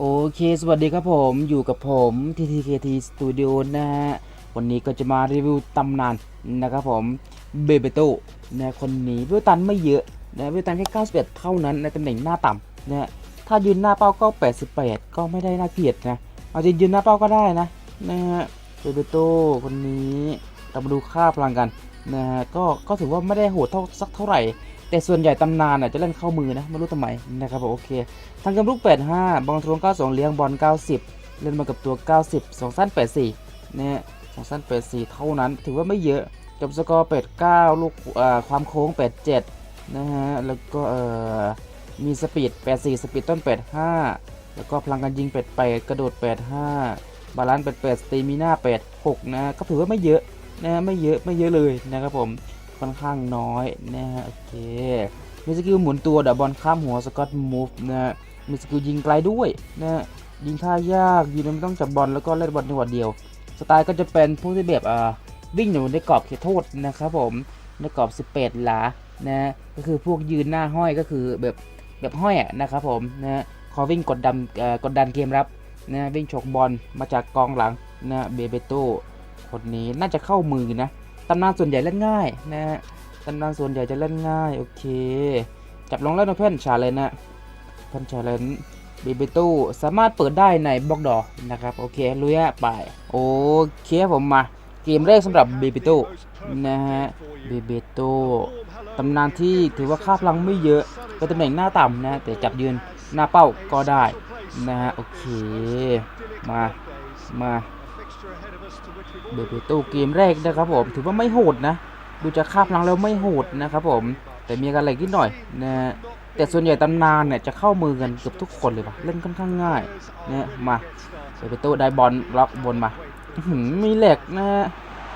โอเค สวัสดีครับผมอยู่กับผม TTKT Studio นะฮะ วันนี้ก็จะมารีวิวตำนานนะครับผมเบเบโตนะคนนี้วิวตันไม่เยอะนะวิวตันแค่ 91 เท่านั้นในตำแหน่งหน้าต่ำนะถ้ายืนหน้าเป้าก็ 88 ก็ไม่ได้น่าเกลียดนะ เอาจริงยืนหน้าเป้าก็ได้นะนะฮะเบเบโตคนนี้เรามาดูค่าพลังกันนะฮะก็ก็ถือว่าไม่ได้โหดเท่าสักเท่าไหร่ แต่ส่วนใหญ่ตำนานน่ะจะเล่นเข้ามือนะไม่รู้ทำไมนะครับผมโอเคทางกำลูก 85 บอลทรวง92 เลี้ยงบอล 90 เล่นมากับตัว 90 2สั้น 84นะฮะ2สั้น 84 เท่านั้น ถือว่าไม่เยอะจบสกอร์89 ลูกความโค้ง 87 นะฮะ แล้วก็มีสปีด 84 สปีดต้น 85 แล้วก็พลังการยิง 88 กระโดด 85 บาลานซ์ 88สเตมิน่า86 นะ ก็ถือว่าไม่เยอะนะไม่เยอะไม่เยอะเลยนะครับผม ค่อนข้างน้อยนะฮะโอเคมีสกิลหมุนตัวเดบบอลข้ามหัวสกอตมูฟนะฮะมีสกิลยิงไกลด้วยนะฮะยิงท่ายากยิงไม่ต้องจับบอลแล้วก็เล่นบอลในวันเดียว สไตล์ก็จะเป็นผู้ที่แบบอ่าวิ่งอยู่ในกรอบเขตโทษนะครับผมในกรอบ18หลานะก็คือพวกยืนหน้าห้อยก็คือแบบแบบห้อยนะครับผมนะฮะขอวิ่งกดดันเกดดันเกมรับนะฮะวิ่งฉกบอลมาจากกองหลังนะเบเบโตคนนี้น่าจะเข้ามือนะ ตำนานส่วนใหญ่เล่นง่ายนะฮะตำนานส่วนใหญ่จะเล่นง่ายโอเค จับลงแล้วนะเพื่อนชาเลนนะเพื่อนชาเลนบีเบตูสามารถเปิดได้ในบล็อกดอนะครับโอเคลุยฮะไปโอเคผมมาเกมแรกสำหรับบีเบตูนะฮะบีเบตูตำนานที่ถือว่าค่าพลังไม่เยอะเป็นตำแหน่งหน้าต่ำนะแต่จับยืนหน้าเป้าก็ได้นะฮะโอเคมามา เบเบตูเกมแรกนะครับผมถือว่าไม่โหดนะ ดูจะคาบลังแล้วไม่โหดนะครับผมแต่มีการเหล็กนิดหน่อยนะแต่ส่วนใหญ่ตำนานเนี่ยจะเข้ามือกันเกือบทุกคนเลยปะเล่นค่อนข้างง่ายเนี่ยมาเบเบโต้ได้บอลล็อกบนมาหือมีเหล็กนะ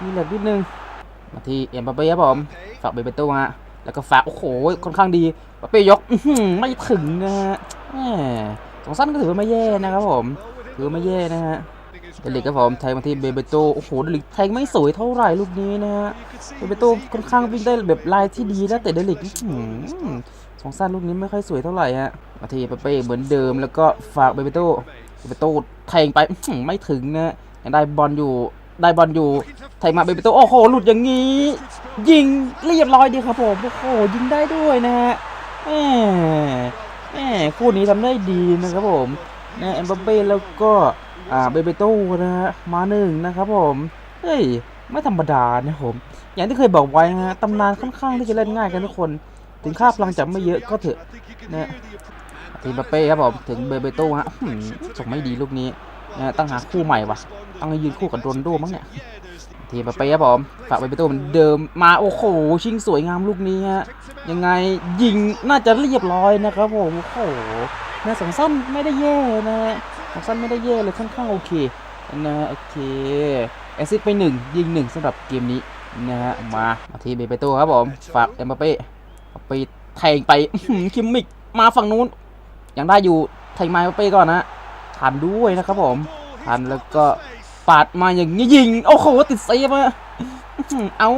มีเหล็กนิดนึงมาที่เอ็มบัปเป้ครับผมฝากเบเบโต้ฮะแล้วก็ฝากโอ้โหค่อนข้างดีบัปเป้ยกหือไม่ถึงนะฮะสองสั้นก็ถือว่าไม่แย่นะครับผมถือไม่แย่นะฮะ เดลิกครับผมแทงมาที่เบเบโตโอ้โหเดลิกแทงไม่สวยเท่าไหร่ลูกนี้นะฮะเบเบโตค่อนข้างวิ่งได้แบบลายที่ดีนะแต่เดลิกสองสั้นลูกนี้ไม่ค่อยสวยเท่าไหร่ฮะมาที่เปเป้เหมือนเดิมแล้วก็ฝากเบเบโตเบเบโตแทงไปไม่ถึงนะยังได้บอลอยู่ได้บอลอยู่แทงมาเบเบโตโอ้โห หลุดอย่างนี้ ยิงเรียบร้อยดีครับผมโอ้โหยิงได้ด้วยนะฮะแหมแหมคู่นี้ทำได้ดีนะครับผม นะเอ็มบัปเป้แล้วก็อ่าเบเบโต้นะฮะมาหนึ่งนะครับผมเฮ้ยไม่ธรรมดานะผม อย่างที่เคยบอกไว้นะฮะตำนานค่อนข้างที่จะเล่นง่ายกันทุกคน ถึงค่าพลังจะไม่เยอะก็เถอะนะทีมเปเป้ครับผมถึงเบเบโต้ฮะส่งไม่ดีลูกนี้นะตั้งหาคู่ใหม่วะต้องยืนคู่กับโรนโดมั้งเนี่ยทีมเปเป้ครับผมฝากเบเบโต้เหมือนเดิมมาโอ้โหชิงสวยงามลูกนี้ฮะยังไงยิงน่าจะเรียบร้อยนะครับผมโอ้โห นะสองสั้นไม่ได้แย่นะฮะของสั้นไม่ได้แย่เลยค่อนข้างโอเคนะโอเคแอซิดไปหนึ่งยิงหนึ่งสำหรับเกมนี้นะฮะมามาที่เบเปโต้ครับผมฝากเอ็มบัปเป้ไปแทงไปคิมมิกมาฝั่งนู้นยังได้อยู่แทงไมค์เป้ก่อนนะทันด้วยนะครับผมทันแล้วก็ปาดมาอย่างนี้ยิงโอ้โหติดเซฟอะเอหือเอา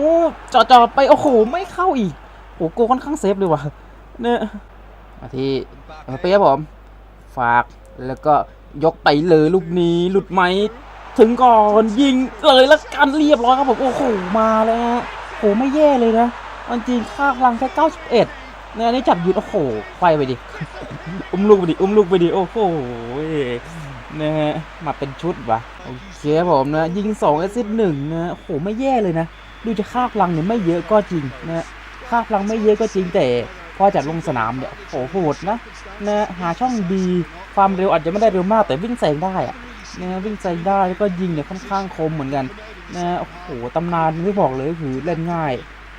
จ่อๆไปโอ้โหไม่เข้าอีกโอ้โหโกค่อนข้างเซฟเลยว่ะเนี่ยมาที่เอ็มบัปเป้ครับผม ฝาก แล้วก็ยกไปเลยลูกนี้หลุดไหม ถึงก่อนยิงเลยแล้วกันเรียบร้อยครับผมโอ้โหมาแล้วฮะโอ้โหไม่แย่เลยนะเอาจริงค่าพลังแค่91เนี่ยอันนี้จับหยุดโอ้โหไฟไปดิ อุ้มลูกไปดิ อุ้มลูกไปดิ โอ้โหนะฮะมาเป็นชุดวะโอเคครับผมนะ ยิง2แอซิสต์หนึ่งนะโอ้โหไม่แย่เลยนะ ดูจะค่าพลังเนี่ยไม่เยอะก็จริงนะค่าพลังไม่เยอะก็จริงแต่ พอจัดลงสนามเนี่ยโอ้โหดนะนะหาช่องดีความเร็วอาจจะไม่ได้เร็วมากแต่วิ่งแซงได้อะนะวิ่งแซงได้แล้วก็ยิงเนี่ยค่อนข้างคมเหมือนกันนะโอ้โหตำนานไม่บอกเลยคือเล่นง่าย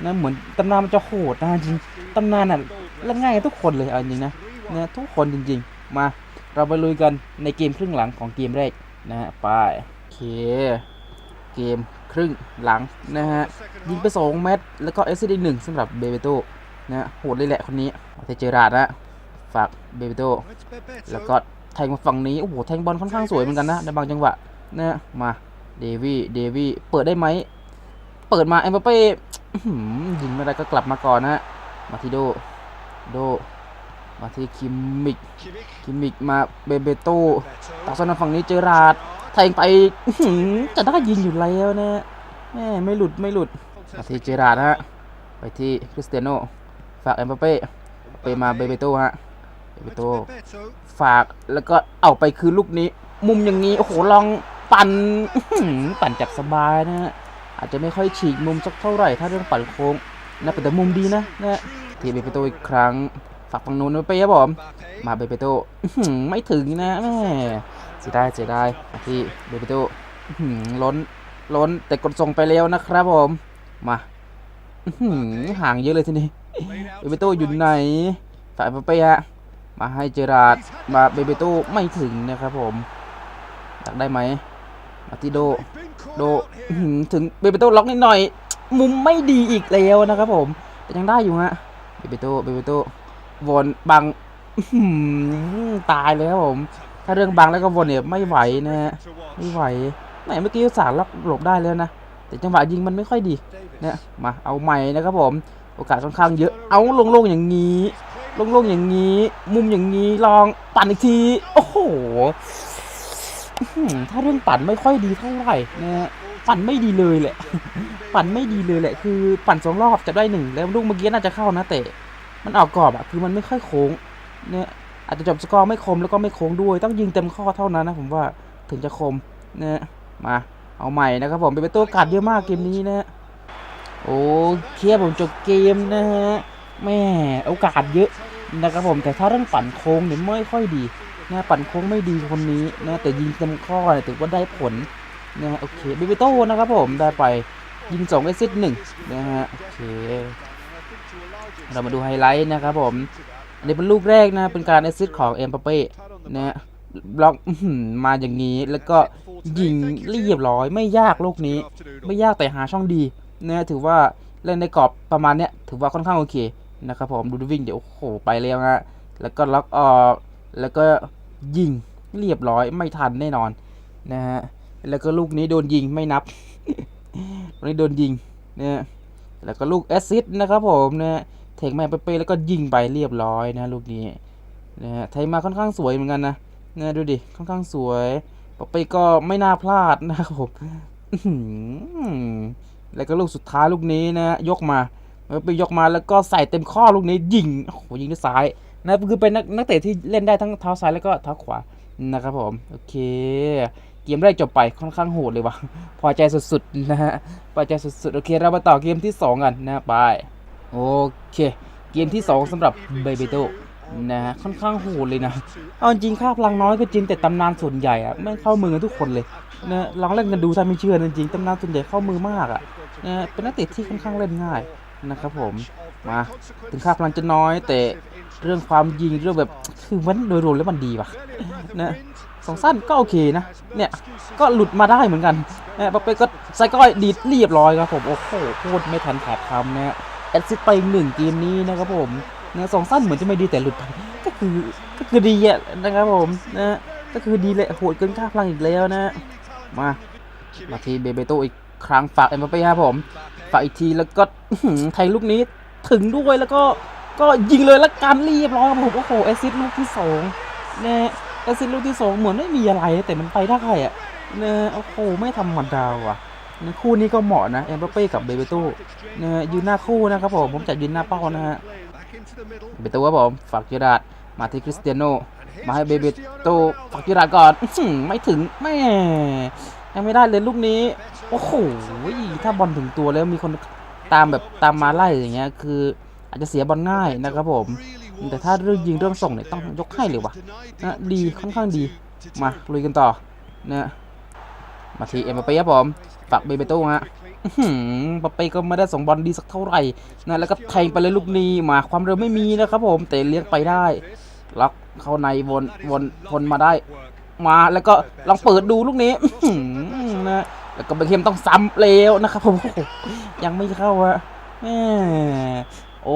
นะเหมือนตำนานมันจะโหดนะจริงตำนานอะเล่นง่ายทุกคนเลยเอาจริงนะนะทุกคนจริง ๆ มาเราไปลุยกันในเกมครึ่งหลังของเกมแรกนะฮะไปโอเคเกมครึ่งหลังนะฮะยิงไปสองเม็ดแล้วก็เอสซีหนึ่งสำหรับเบเบโต นะโหดเลยแหละคนนี้เทเจอราดนะฝากเบเบโตแล้วก็แทงมาฝั่งนี้ โอ้โห แทงบอลค่อนข้างสวยเหมือนกันนะ ในบางจังหวะนะมาเดวี่เดวี่เปิดได้ไหม เปิดมาเอ็มบัปเป้ยิงไม่ได้ก็กลับมาก่อนนะมาที่โด โด มาที่คิมมิก คิมมิกมาเบเบโต้ตักสนฝั่งนี้เจอราดแทงไปจะได้ยิงอยู่แล้วนะแม่ไม่หลุดไม่หลุดมาที่เจอราดฮะไปที่คริสเตียโน ฝากเอ็มบัปเป้ไปมาเบเบโต้ฮะเบเบโต้ฝากแล้วก็เอาไปคืนลูกนี้ มุมอย่างนี้โอ้โหลองปั่นอื้อหือปั่นจับสบายนะฮะอาจจะไม่ค่อยฉีกมุมสักเท่าไหร่ถ้าเรื่องปั่นโค้งนะแต่มุมดีนะนะทีเบเปโตอีกครั้งฝากฝั่งนู้นไว้ไปครับผมมาเบเปโตอื้อหือไม่ถึงนะแม่เสียดายเสียดายมาที่เบเปโตอื้อหือล้นล้นแต่กดส่งไปแล้วนะครับผมมาอื้อหือห่างเยอะเลยทีนี้ เบเปโตอยู่ไหนฝากไปฮะมาให้เจอราร์ดมาเบเบโต้ไม่ถึงนะครับผมตักได้ไหมมาที่โดโดอื้อหือถึงเบเบโต้ล็อกนิดหน่อย มุมไม่ดีอีกแล้วนะครับผมแต่ยังได้อยู่ฮะเบเบโต้เบเบโต้วนบังอื้อหือตายเลยครับผม ถ้าเรื่องบังแล้วก็วนเนี่ยไม่ไหวนะฮะไม่ไหวไหนเมื่อกี้อุตสาห์ล็อกหลบได้แล้วนะแต่จังหวะยิงมันไม่ค่อยดีเนี่ยมาเอาใหม่นะครับผม โอกาสค่อนข้างเยอะ เอาลงๆอย่างนี้ โล่งๆอย่างนี้ มุมอย่างนี้ ลองปั่นอีกที โอ้โห ถ้าเรื่องปั่นไม่ค่อยดีเท่าไหร่นะฮะ ปั่นไม่ดีเลยแหละ ปั่นไม่ดีเลยแหละ คือปั่นสองรอบจะได้หนึ่งแล้วลูกเมื่อกี้น่าจะเข้านะแต่มันออกกรอบอะคือมันไม่ค่อยโค้ง เนี่ยอาจจะจบสกอร์ไม่คมแล้วก็ไม่โค้งด้วย ต้องยิงเต็มข้อเท่านั้นนะผมว่าถึงจะคมเนี่ยมา เอาใหม่นะครับผมเป็นตัวกัดเยอะมากเกมนี้นะ โอเคผมจบเกมนะฮะแม่โอกาสเยอะนะครับผมแต่ถ้าเรื่องปั่นโค้งเนี่ยไม่ค่อยดีนะปั่นโค้งไม่ดีคนนี้นะแต่ยิงเต็มข้อเนี่ยถือว่าได้ผลนะฮะโอเคบิบิโต้นะครับผมได้ไปยิง2เอซิสหนึ่งนะฮะโอเคเรามาดูไฮไลท์นะครับผมอันนี้เป็นลูกแรกนะเป็นการเอซิสของเอ็มปาเป้นะฮะบล็อกมาอย่างนี้แล้วก็ยิงเรียบร้อยไม่ยากลูกนี้ ไม่ยากแต่หาช่องดี นะถือว่าเล่นในกรอบประมาณเนี้ยถือว่าค่อนข้างโอเคนะครับผมดูดวิ่งเดี๋ยวโอ้โหไปแล้วฮะแล้วก็ล็อกออกแล้วก็ยิงเรียบร้อยไม่ทันแน่นอนนะฮะแล้วก็ลูกนี้โดนยิงไม่นับลูกนี้โดนยิงนะแล้วก็ลูกแอสซิสต์นะครับผมนะเทคแม่เป๊ะแล้วก็ยิงไปเรียบร้อยนะลูกนี้นะฮะไทยมาค่อนข้างสวยเหมือนกันนะนะดูดิค่อนข้างสวยปอเป้ก็ไม่น่าพลาดนะครับผม แล้วก็ลูกสุดท้ายลูกนี้นะยกมาแล้วไปยกมาแล้วก็ใส่เต็มข้อลูกนี้ยิงโอ้โหยิงด้วยซ้ายนะคือเป็นนักนักเตะที่เล่นได้ทั้งเท้าซ้ายแล้วก็เท้าขวานะครับผมโอเค เกมแรกจบไปค่อนข้างโหดเลยว่ะพอใจสุดๆนะฮะพอใจสุดๆโอเคเรามาต่อเกมที่ 2 กันนะไปโอเค เกมที่ 2สำหรับเบเบโต นะฮะค่อนข้างโหดเลยนะ เอาจริงค่าพลังน้อยก็จริงแต่ตำนานส่วนใหญ่อะไม่เข้ามือกันทุกคนเลยนะลองเล่นกันดูถ้าไม่เชื่อจริงๆตำนานส่วนใหญ่เข้ามือมากอะนะเป็นนักเตะที่ค่อนข้างเล่นง่ายนะครับผมมาถึงค่าพลังจะน้อย แต่เรื่องความยิงเรื่องแบบคือมันโดยรวมแล้วมันดีว่ะนะสองสั้นก็โอเคนะ เนี่ยก็หลุดมาได้เหมือนกันนะปปก็ไซก้อยดีดเรียบร้อยครับผมโอ้โหโคตรไม่ทันขาดคำนะแอดซิสไปหนึ่งเกมนี้นะครับผม นะสองสั้นเหมือนจะไม่ดีแต่หลุดไปก็คือก็คือดีอะนะครับผมนะก็คือดีเลยโหดเกินค่าพลังอีกแล้วนะ มามาทีเบเบโตอีกครั้งฝากเอ็มบัปเป้ครับผม ฝากอีกทีแล้วก็อื้อหือไทยลูกนี้ถึงด้วยแล้วก็ก็ยิงเลยละกันเรียบร้อยครับผมโอ้โหแอซิสต์ลูกที่สองเนี่ยแอซิสต์ลูกที่สองเหมือนไม่มีอะไรแต่มันไปได้อะเนี่ยโอ้โหไม่ธรรมดาว่ะนี่ยคู่นี้ก็เหมาะนะเอ็มบัปเป้กับเบเบโตเนี่ยยืนหน้าคู่นะครับผมผมจะยืนหน้าเป้านะฮะ เบโตครับผมฝากยูราดมาที่คริสเตียโนมาให้เบเบโตฝากยูราดก่อนอื้อหือไม่ถึงแม่ยังไม่ได้เลยลูกนี้ โอ้โหถ้าบอลถึงตัวแล้วมีคนตามแบบตามมาไล่อย่างเงี้ยคือ อาจจะเสียบอลง่ายนะครับผม แต่ถ้าเรื่องยิงเรื่องส่งเนี่ยต้องยกให้เลยวะนะดีค่อนข้างดีมาลุยกันต่อนะมาที่เอ็มบัปเป้ครับผมฝากเบเบโตฮะ อื้อหือปาเป้ก็ไม่ได้ส่งบอลดีสักเท่าไหร่นะแล้วก็แทงไปเลยลูกนี้มาความเร็วไม่มีนะครับผมแต่เลี้ยงไปได้ล็อกเข้าในวนวนวนมาได้ มาแล้วก็ลองเปิดดูลูกนี้นะแล้วก็เบคเฮมต้องซ้ำเร็วนะครับผมยังไม่เข้าอะโอ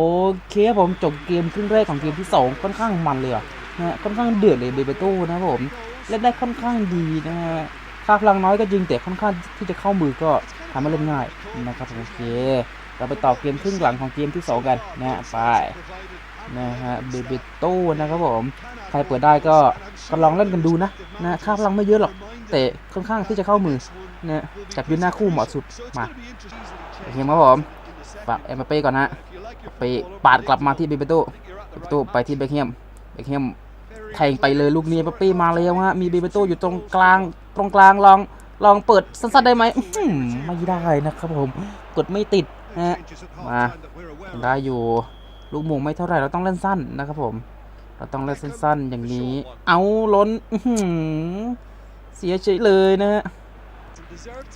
เคผมจบเกมครึ่งแรกของเกมที่สองค่อนข้างมันเลยอะนะค่อนข้างเดือดเลยเบเบโต้นะครับผมเล่นได้ค่อนข้างดีนะฮะค่าพลังน้อยก็จริงแต่ค่อนข้างที่จะเข้ามือก็ ทำให้เล่นง่ายนะครับโอเค เราไปต่อเกมครึ่งหลังของเกมที่ 2 กันนะไปนะฮะเบเบโต้นะครับผมใครเปิดได้ก็ก็ลองเล่นกันดูนะนะค่าพลังไม่เยอะหรอกแต่ค่อนข้างที่จะเข้ามือนะจับยืนหน้าคู่เหมาะสุดมาโอเคครับผมปะเอ็มเป้ก่อนนะไปปาดกลับมาที่เบเบโต้เบเบโต้ไปที่เบคแฮมเบคแฮมแทงไปเลยลูกนี้เอ็มเป้มาแล้วฮะมีเบเบโต้อยู่ตรงกลางตรงกลางลอง ลองเปิดสั้นๆได้ไหมไม่ได้นะครับผมกดไม่ติดฮะมาได้อยู่ลูกหมูไม่เท่าไหร่เราต้องเล่นสั้นนะครับผม เราต้องเล่นสั้นๆอย่างนี้ เอาล้นเสียเฉยเลยนะฮะ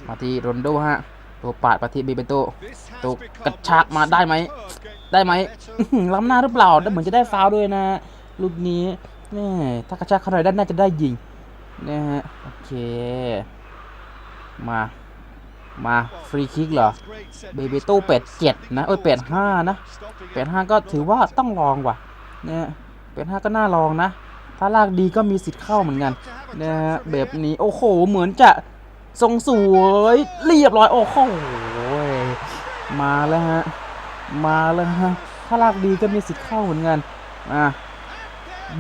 มาที่โรนโดฮะตัวปาดมาที่เบเบโตตัวกระชากมาได้ไหมได้ไหมล้ำหน้าหรือเปล่าเหมือนจะได้ฟาวล์ด้วยนะลูกนี้แม่ถ้ากระชากเข้าหน่อยด้านน่าจะได้ยิงนะฮะโอเค มา มาฟรีคิกเหรอ เบเบโต้แปดเจ็ดนะเอ้ยแปดห้านะแปดห้าก็ถือว่าต้องลองว่ะเนี่ยแปดห้าก็น่าลองนะ ถ้าลากดีก็มีสิทธิ์เข้าเหมือนกันนะฮะแบบนี้โอ้โห เหมือนจะทรงสวยเรียบร้อยโอ้โหมาแล้วฮะ มาแล้วฮะ ถ้าลากดีก็มีสิทธิ์เข้าเหมือนกันอะ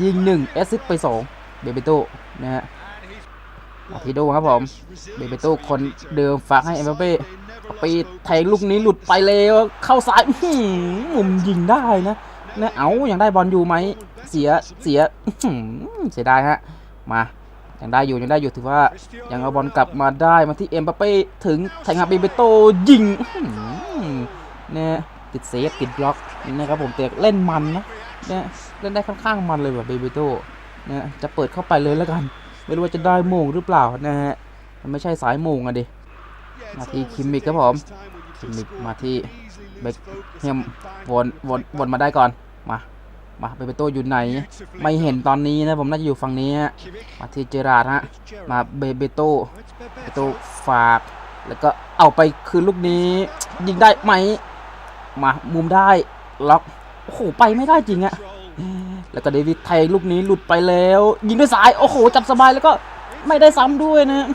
ยิงหนึ่งแอสซิสไปสองเบเบโต้นะฮะ ทีโดครับผมเบเบโต้คนเดิมฝากให้เอ็มบัปเป้ไปแทงลูกนี้หลุดไปแล้วเข้าซ้ายหมุมยิงได้นะนะเอายังได้บอลอยู่ไหมเสียเสียเสียดายฮะมายังได้อยู่ยังได้อยู่ถือว่ายังเอาบอลกลับมาได้มาที่เอ็มบัปเป้ถึงแทงฮาเบเบโตยิงเนี่ยติดเซฟติดบล็อกนะครับผมแต่เล่นมันนะเนี่ยเล่นได้ค่อนข้างมันเลยแบบเบเบโตนะจะเปิดเข้าไปเลยแล้วกัน ไม่รู้ว่าจะได้โมงหรือเปล่านะฮะ มันไม่ใช่สายโมงอะดิ มาที่คิมมิกครับผม คิมมิกมาที่เบคแฮมวนวนวนมาได้ก่อน มา มาเบเบโตอยู่ไหน ไม่เห็นตอนนี้นะผมน่าจะอยู่ฝั่งนี้ฮะ มาที่เจอราร์ดฮะ มาเบเบโตเบเบโตฝาก แล้วก็เอาไปคืนลูกนี้ ยิงได้ไหม มามุมได้ล็อก โอ้โห ไปไม่ได้จริงอะ แล้วก็เดวิดไทยลูกนี้หลุดไปแล้ว ยิงด้วยซ้าย โอ้โห จับสบายแล้วก็ไม่ได้ซ้ำด้วยนะ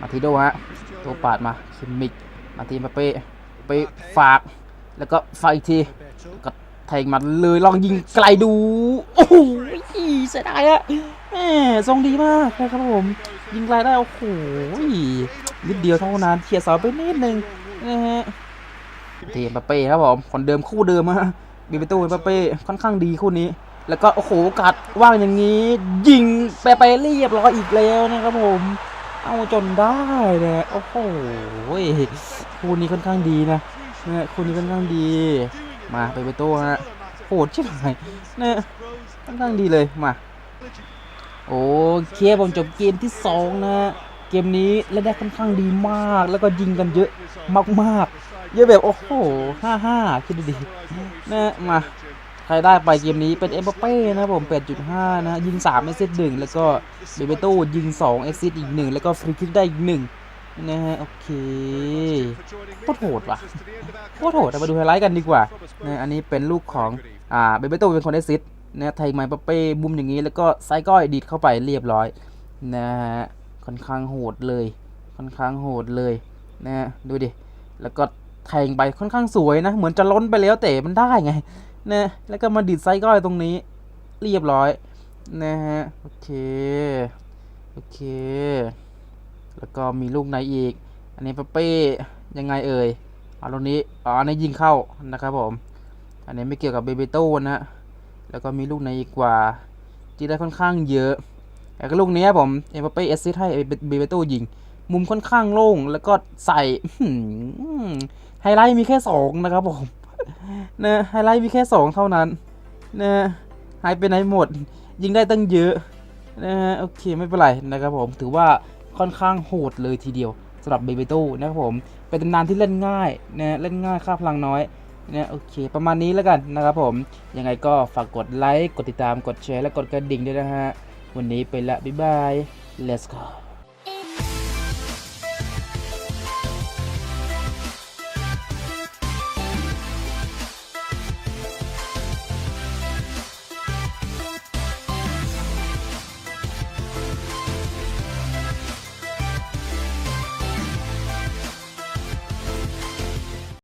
มาทีโดฮะตัวปาดมาคิมมิกมาทีมาเป้ไปฝาก แล้วก็ฝากอีกทีก็แทงมาเลยลองยิงไกลดู โอ้โหเสียดายอะแหมทรงดีมากนะครับผม ยิงไกลได้ โอ้โหนิดเดียวเท่านั้นเฉียดเสาไปนิดนึงนะฮะทีมปาเป้ครับผมคนเดิมคู่เดิมฮะ บีเปโต้ปาเป้ค่อนข้างดีคู่นี้ แล้วก็โอ้โหกาสว่างอย่างนี้ ยิงไปไปเรียบร้อยอีกแล้วนะครับผม เอาจนได้เลยโอ้โหคู่นี้ค่อนข้างดีนะเนี่ยคู่นี้ค่อนข้างดี มาไปไปโต้ฮะโหดชิบหายเนี่ยค่อนข้างดีเลยมาโอเคผมจบเกมที่สองนะ เกมนี้เล่นได้ค่อนข้างดีมาก แล้วก็ยิงกันเยอะมากๆ เยอะแบบโอ้โหห้าห้าคิดดูดินะมาใครได้ไปเกมนี้เป็นเอ็มเป้นะผม 8.5 นะ ยิง3เอซหนึ่งแล้วก็เบเบโต้ยิง2เอซิอีกหนึ่งแล้วก็ฟรีคิกได้อีกหนึ่งนะฮะโอเคโคตรโหดว่ะโคตรโหดแต่มาดูไฮไลท์กันดีกว่านะอันนี้เป็นลูกของอ่าเบเบโต้เป็นคนได้ซิดนะไทยไมบัปเป้บุมอย่างนี้แล้วก็ไซก้อยดีดเข้าไปเรียบร้อยนะฮะ ค่อนข้างโหดเลย ค่อนข้างโหดเลยนะฮะดูดิ แล้วก็แทงไปค่อนข้างสวยนะ เหมือนจะล้นไปแล้วแต่มันได้ไงนะแล้วก็มาดิดไซก้อยตรงนี้ เรียบร้อยนะฮะโอเคโอเค แล้วก็มีลูกไหนอีก อันนี้ปเป้ยังไงเอ่ยเอาลูกนี้อ๋ออันยิงเข้านะครับผมอันนี้ไม่เกี่ยวกับเบเบโต้นะแล้วก็มีลูกไหนอีกกว่าที่ได้ค่อนข้างเยอะ แล้วก็ลูกนี้ผมเอ็มบัปเป้เอสซิสให้เบเบโต้ยิง มุมค่อนข้างโล่งแล้วก็ใส่ไฮไลท์มีแค่สองนะครับผมนะไฮไลท์มีแค่สองเท่านั้นนะหายไปไหนหมด ยิงได้ตั้งเยอะนะฮะโอเคไม่เป็นไรนะครับผมถือว่าค่อนข้างโหดเลยทีเดียวสำหรับเบเบโต้นะครับผม เป็นตำนานที่เล่นง่ายนะเล่นง่ายค่าพลังน้อยนะโอเค ประมาณนี้แล้วกันนะครับผม ยังไงก็ฝากกดไลค์ กดติดตาม กดแชร์ และกดกระดิ่งด้วยนะฮะ วันนี้ไปละบ๊ายบาย let's go